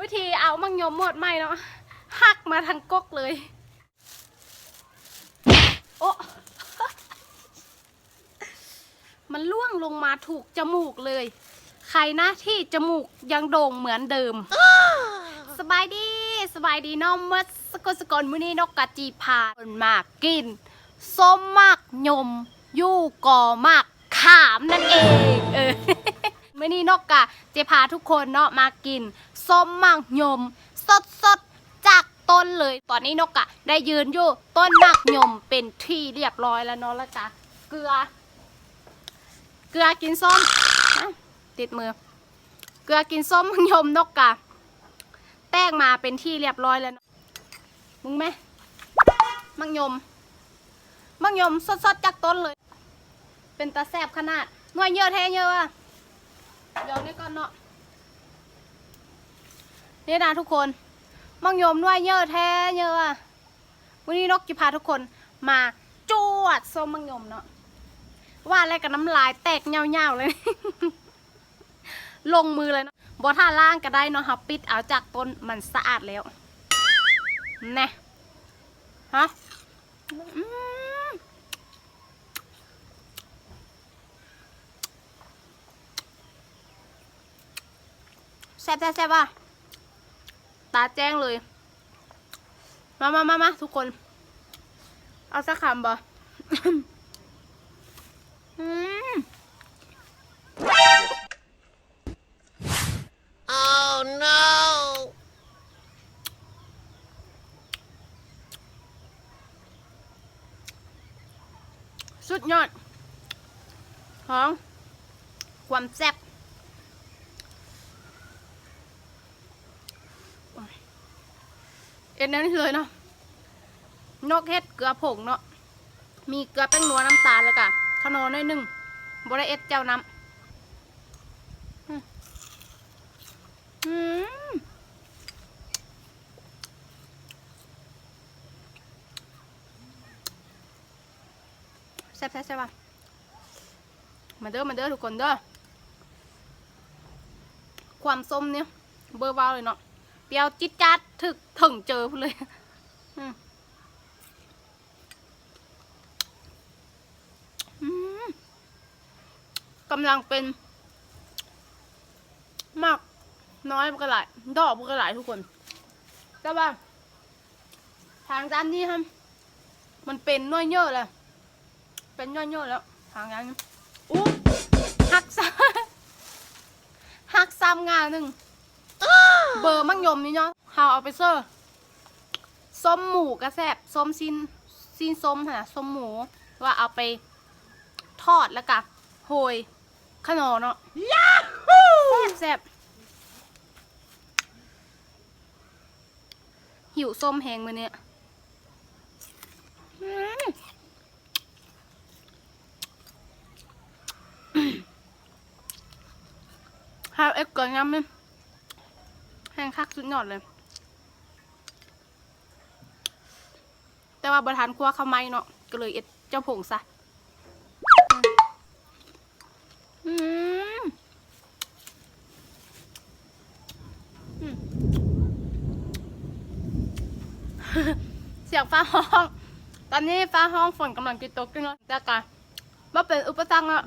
วิธีเอามังยมหมดไหมเนาะหักมาทางกกเลย โอ้มันล่วงลงมาถูกจมูกเลย ใครนะที่จมูกยังโด่งเหมือนเดิม สบายดี สบายดีน้องเมื่อสกลสกลมื้อนี้นกกะจีพาคนมากกิน ส้มมากยม ยู่ก่อมากขามนั่นเอง เออ มื่อนี้นกกะจะพาทุกคนเนาะมากินส้มมากยม สดสดจากต้นเลย ตอนนี้นกกะได้ยืนอยู่ต้นมากยมเป็นที่เรียบร้อยแล้วเนาะล้วกะเกลือ เกลือกินส้มติดมือ เกลือกินส้มมากยมนกกะแป้งมาเป็นที่เรียบร้อยแล้วมึงไหมมังยมมังยมสดๆจากต้นเลย เป็นตาแซบขนาดหน่วยเยอะแท้เยอะอะ เดี๋ยวนี่ก่อนเนาะนี่นะทุกคนมังยมหน่วยเยอะแท้เยอะอะวันนี้นกจะพาทุกคนมาจวดส้มมังยมเนาะว่าอะไรกับน้ำลายแตกเงาๆเลย ลงมือเลยเนาะบอท่าล่างก็ได้เนาะครับปิดเอาจากต้นมันสะอาดแล้วแน่ฮะอืม แซ่บแซ่บแซ่บอะตาแจ้งเลย มามามามาทุกคน เอาสักคำบ่อืม Oh no! สุดยอด ของ ความแซ่บโอ้ย นนั้เลยเนาะนกเฮ็ดเกลือผงเนาะมีเกลือแป้งนัวน้ำตาลแล้วก็ขนมหน่อยหนึ่งบริเอ็ดเจ้าน้ำอืมแซ่บแซ่บแซ่บอะมาเด้อมาเด้อทุกคนเด้อความส้มเนี่ยเบอร์วาวเลยเนาะ ปรี้ยวจิ๊ดจัดถึกถึงเจอพูดเลยกำลังเป็นมากน้อยก็หลายดอกก็หลายทุกคน แต่ว่า ทางด้านนี้ครับมันเป็นน้อยเยอะเลยเป็นย่อยๆแล้ว ทางนั้นอู้หักซ้ำหักซ้ำงานหนึ่ง เบอร์มังยมนี่เนาะเฮาเอาไปเซอร์ส้มหมูกระแซบส้มซินซินส้มค่ะส้มหมูว่าเอาไปทอดแล้วก็โหยขนมเนาะแซ่บแซ่บหิวส้มแหงมือเนี่ยอืมฮาวเอ็กเกินยำนี่แห้งคักสุดยอดเลย แต่ว่าบรทานครัวเข้าไม่เนาะก็เลยเอ็ดเจ้าผงซะอืมอืมเสียงฟ้าห้อง ตอนนี้ฟ้าห้องฝนกำลังจะตกด้วยเนาะแต่กะว่าเป็นอุปสรรคอะ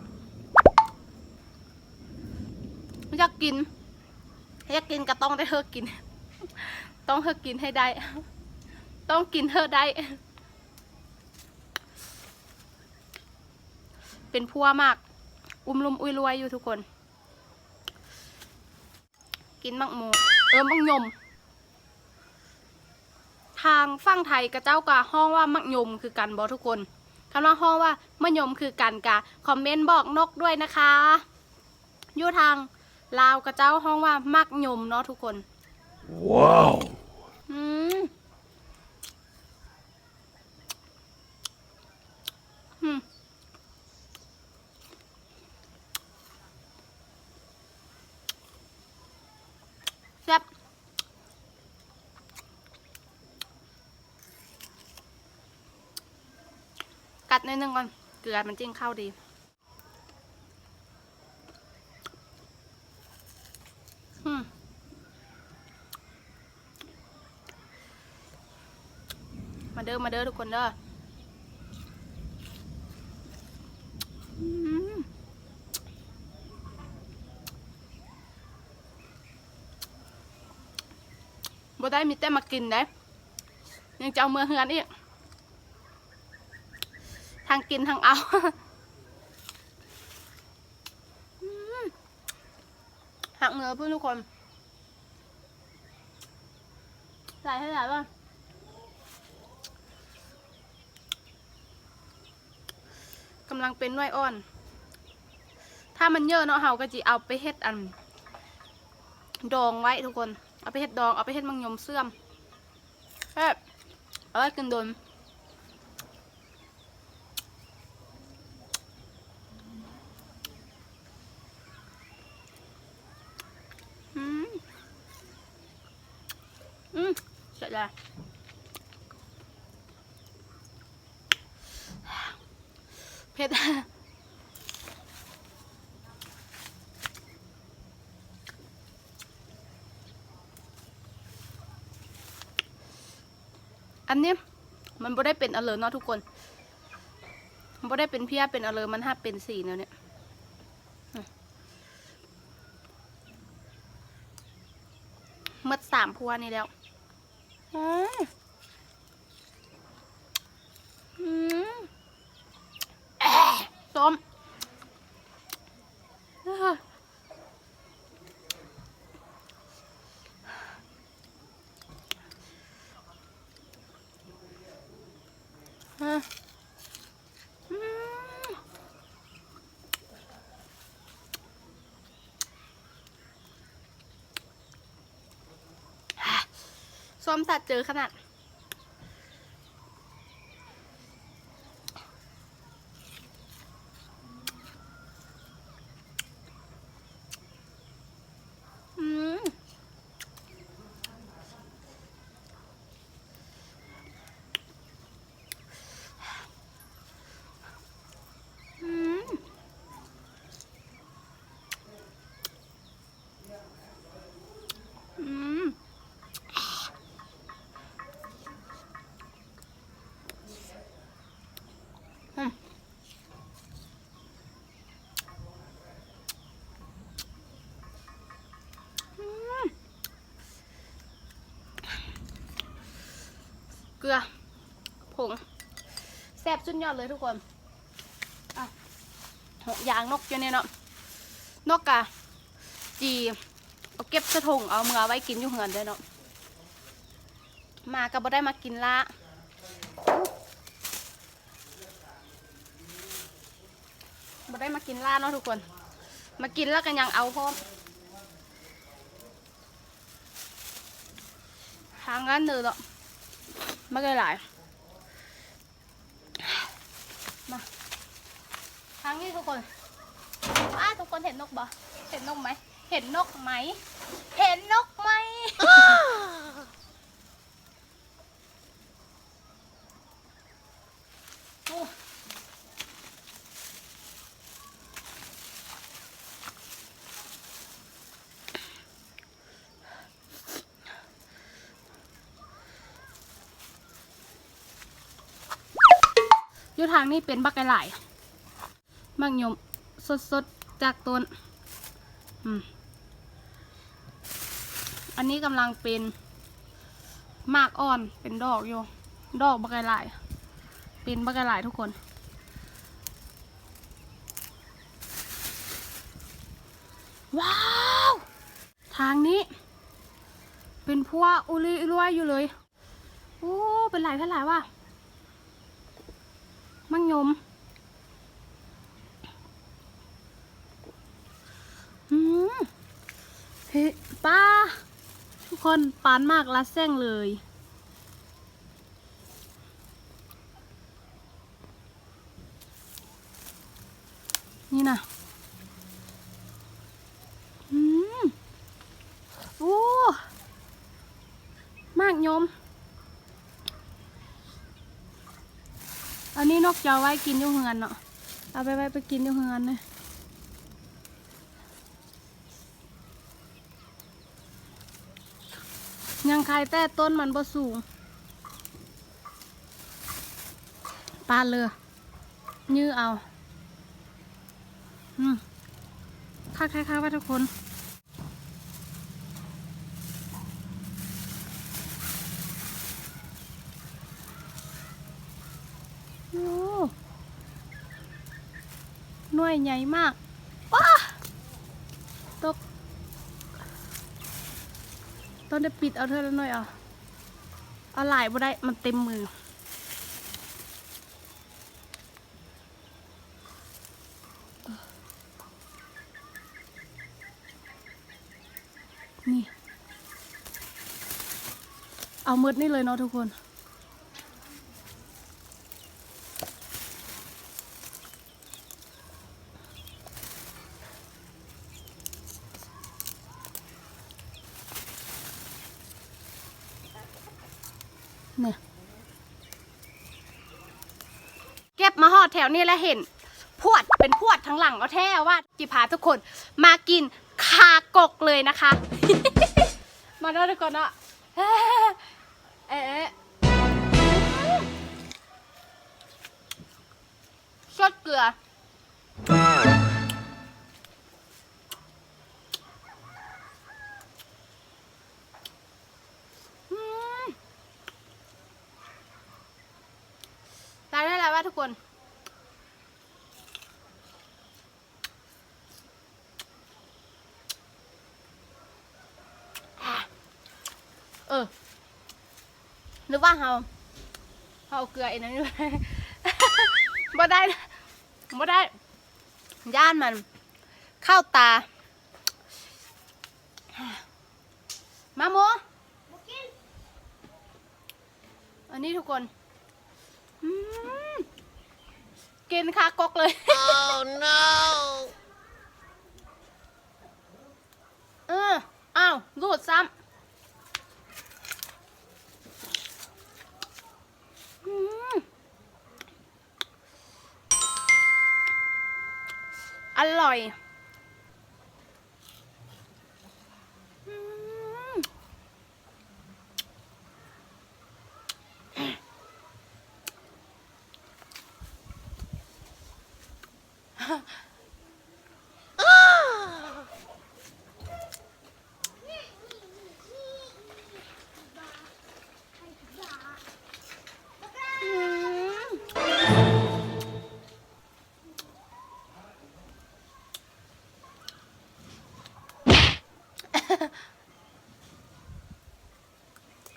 อยากกิน อยากกินก็ต้องได้เธอกิน ต้องเธอกินให้ได้ ต้องกินเธอได้ เป็นพัวมาก อุ้มลุมอุ้ยรวยอยู่ทุกคน กินมักหมูเออมักยม ทางฝั่งไทยกระเจ้ากะห้องว่ามักยมคือกันบอทุกคนคำว่าห้องว่ามะยมคือกันกะคอมเมนต์บอกนกด้วยนะคะ อยู่ทาง ลาวกระเจ้าห้องว่ามักยมเนาะทุกคน Wow! อืมอืมแซ่บกัดในอยหนึ่งก่อน เกลือมันจิ้งเข้าดี อืม เด้อมาเด้อทุกคนเด้อบ่ได้มีแต่มากินได้ยังจะเอามือเฮือนอีกทางกินทางเอาหักเนื้อเพื่อนทุกคนใส่ให้หลายบ้าง กำลังเป็นน้วยอ่อน ถ้ามันเยอะเนาะเฮาก็จะเอาไปเฮ็ดอัน ดองไว้ทุกคน เอาไปเฮ็ดดอง เอาไปเฮ็ดมังยมเสื่อมแบบเอาไว้กินโดนอืม อืมเสร็จแล้วเผ็ด อันเนี้ยมันบ่ได้เป็นอเลอร์เนาะทุกคนมันบ่ได้เป็นเพี้ยเป็นอเลอร์มันห้าเป็นสีแนวเนี่ยอืมหมดสามพัวนี่แล้วอืมอืมแอะส้มเอ้อฮะอืม ส้มสัตว์เจอขนาด อืม อืม อืม อืม อืม เกลือผงแซ่บสุดยอดเลยทุกคนอะหกอย่างนกอยู่เนี่ยเนาะนกกะจีเอาเก็บสะทงเอาเมือไว้กินอยู่เหือนด้วยเนาะมาก็บ่ได้มากินละบ่ได้มากินล่าเนาะทุกคน มากินแล้วกันยังเอาพร้อมหางานเนือเนาะ ไม่ได้หลาย มาทางนี้ทุกคนอ้าทุกคนเห็นนกบ่เห็นนกไหม เห็นนกไหม เห็นนกไหม โอ้ อยู่ทางนี้เป็นบักไก่หลายมักยมสดๆจากต้นอันนี้กำลังเป็นมากอ่อนเป็นดอกอยู่ดอกบักไก่หลาย เป็นบักไก่หลายทุกคนว้าว ทางนี้ เป็นพวกอุลิอุลวยอยู่เลย โอ้ เป็นหลายเป็นหลายว่ะ มั่งยมอืมเฮ้ป้า ทุกคนปานมากละแซงเลยนี่นะอืมโอ้ มากยม อันนี้น กจะเอาไว้กินอยู่เฮือนเนาะเอาไปไว้ไปกินอยู่เฮือนเลยยังใครแต่ต้นมันบ่สูงปลาดเลยยื้อเอา อืมค่าค่าค่าว่าทุกคน โอ้ หน่วยใหญ่มากว้าตกต้นได้ปิดเอาเธอแล้วหน่อยเอะเอาหลายบ่ได้มันเต็มมือนี่ เอามืดนี่เลยเนาะทุกคน เนี่ยเก็บมาหอดแถ วนี่แล้วเห็น พวดเป็นพวดทั้งหลังเอาแท้ว่าจิพาทุกคนมากินคากกเลยนะคะ มาแล้วทุกคนเนาะเอ๊ะเอ๊ะชดเกลือมตายได้แล้วว่าทุกคน เออ หรือว่าเฮาเฮาเอาเกลือไอ้นั่นด้วยบ่ได้นะบ่ได้ ย่านมัน เข้าตา มาโมอันนี้ทุกคนอืมกินคากกเลย Oh no! เอออ้าวรูดซ้ำ อร่อย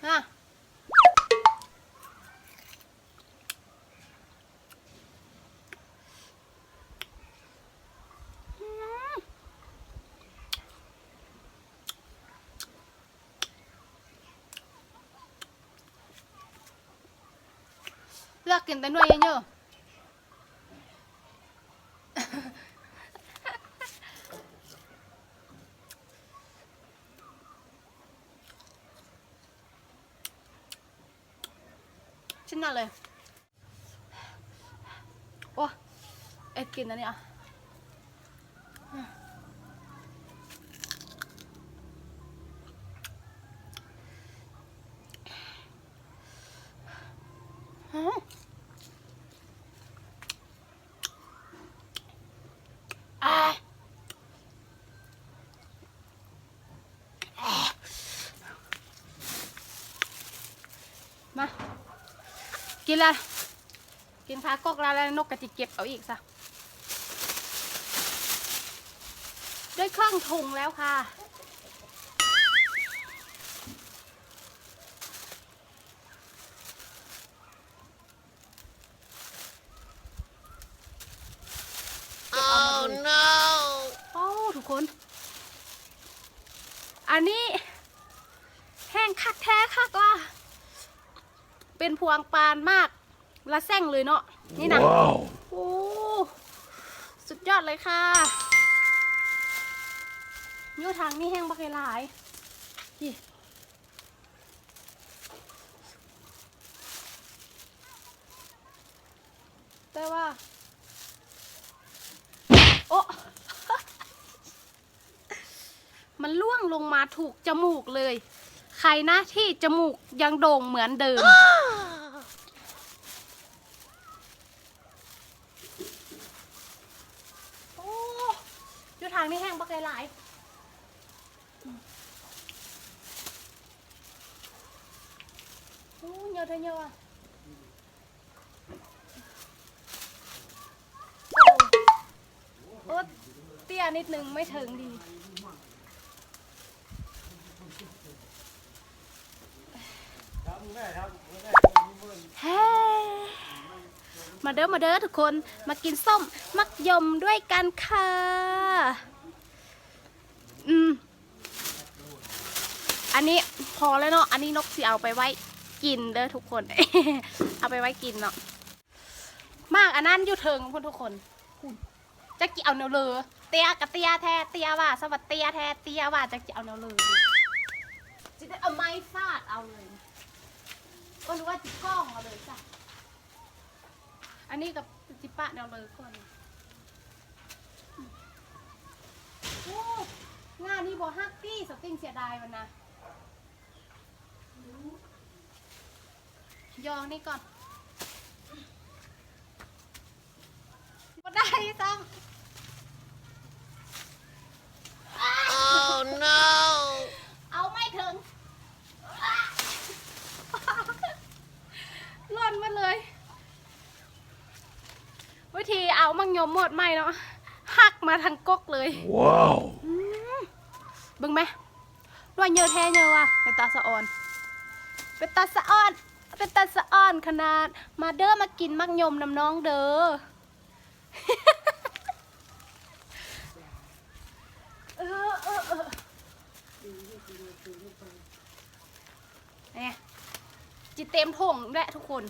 ฮะอืมเลือกกินแต่หน่วยเยอะๆ ชิ้นนั้นเลย โอ้เอ็ดกินนะเนี้อะฮะอะมา กิน ละกินขากกแล้วแล้วนกกระจิเก็บเอาอีกซะได้เครื่องถุงแล้วค่ะ Oh no! โอ้ทุกคน อันนี้ แห้งคักแท้คักว่า เป็นพวงปานมากละแซงเลยเนาะนี่นะ Wow! โอ้สุดยอดเลยค่ะยูทางนี่แห้งบักหลายนี่แต่ว่า โอ้มันล่วงลงมาถูกจมูกเลย ใครนะที่จมูกยังโด่งเหมือนเดิม ทางนี้แห้งบักหลาย ๆอู้เยอะเธอเยอะอะโอ้เตี้ยนิดนึงไม่ถึงดี เฮ้มาเด้อมาเด้อทุกคนมากินส้มมักยมด้วยกันค่ะ อืม อันนี้พอแล้วเนาะ อันนี้นกสิเอาไปไว้ กินเด้อทุกคน เอาไปไว้กินเนาะมากอันนั้นอยู่เทิงพุ่นทุกคนจะกี่เอาแนวเลอเตียกับเตียแท้เตียว่าสวัสดีเตียแท้เตียว่าจะกี่เอาแนวเลอจะได้เอาไม้ฟาดเอาเลยก็รู้ว่าจิกล้องเอาเลยจ้ะอันนี้กับจิปะแนวเลยก่อนโอ้งานนี้บอฮักตี้สติงเสียดายมันนะ ยองนี่ก่อนบ่ได้ต้อง Oh no! เอาไม่ถึงล่อนมาเลย วิธีเอามังยมหมดไหมเนาะหักมาทางกกเลย Wow. เบึงไหมรอยเยอะแท้เยอะว่ะเป็นตาสะออน เป็นตาสะออน เป็นตาสะออนขนาด มาเด้อมากินมักยมน้ำน้องเด้อเออเออเออเนี่ยจิเต็มถงแหละทุกคน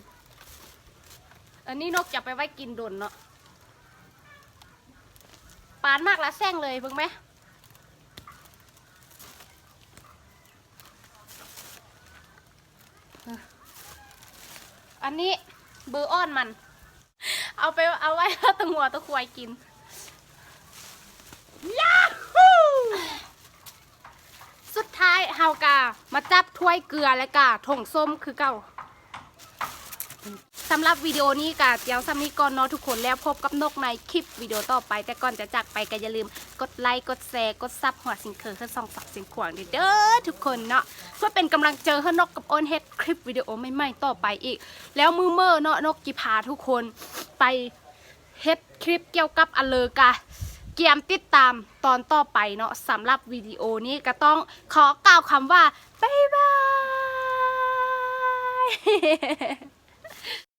อันนี้นกจะไปไว้กินดนเนาะปานมากละแซงเลยเบิ่งไหม อันนี้เบอร์อ้อนมัน เอาไปเอาไว้ตะหัวตะควายกินยาฮูสุดท้ายเฮากามาจับถ้วยเกลือและกาถงส้มคือเก่า สำหรับวิดีโอนี้กาเจียวซัมนี้ก่อนเนาะทุกคนแล้วพบกับนกในคลิปวิดีโอต่อไป แต่ก่อนจะจากไปก็อย่าลืมกดไลค์กดแชร์กดซับหัวสิงเคอเพื่อส่องฝักสิงขวางเด้อทุกคนเนาะเพื่อเป็นกำลังเจอให้นกกับโอนเฮ็ดคลิปวิดีโอใหม่ๆต่อไปอีก แล้วมือเมอร์เนาะนกกิพาทุกคนไปเฮ็ดคลิปเกี่ยวกับอเลอกะเกียมติดตามตอนต่อไปเนาะสำหรับวิดีโอนี้ก็ต้องขอกล่าวคำว่าบ๊ายบาย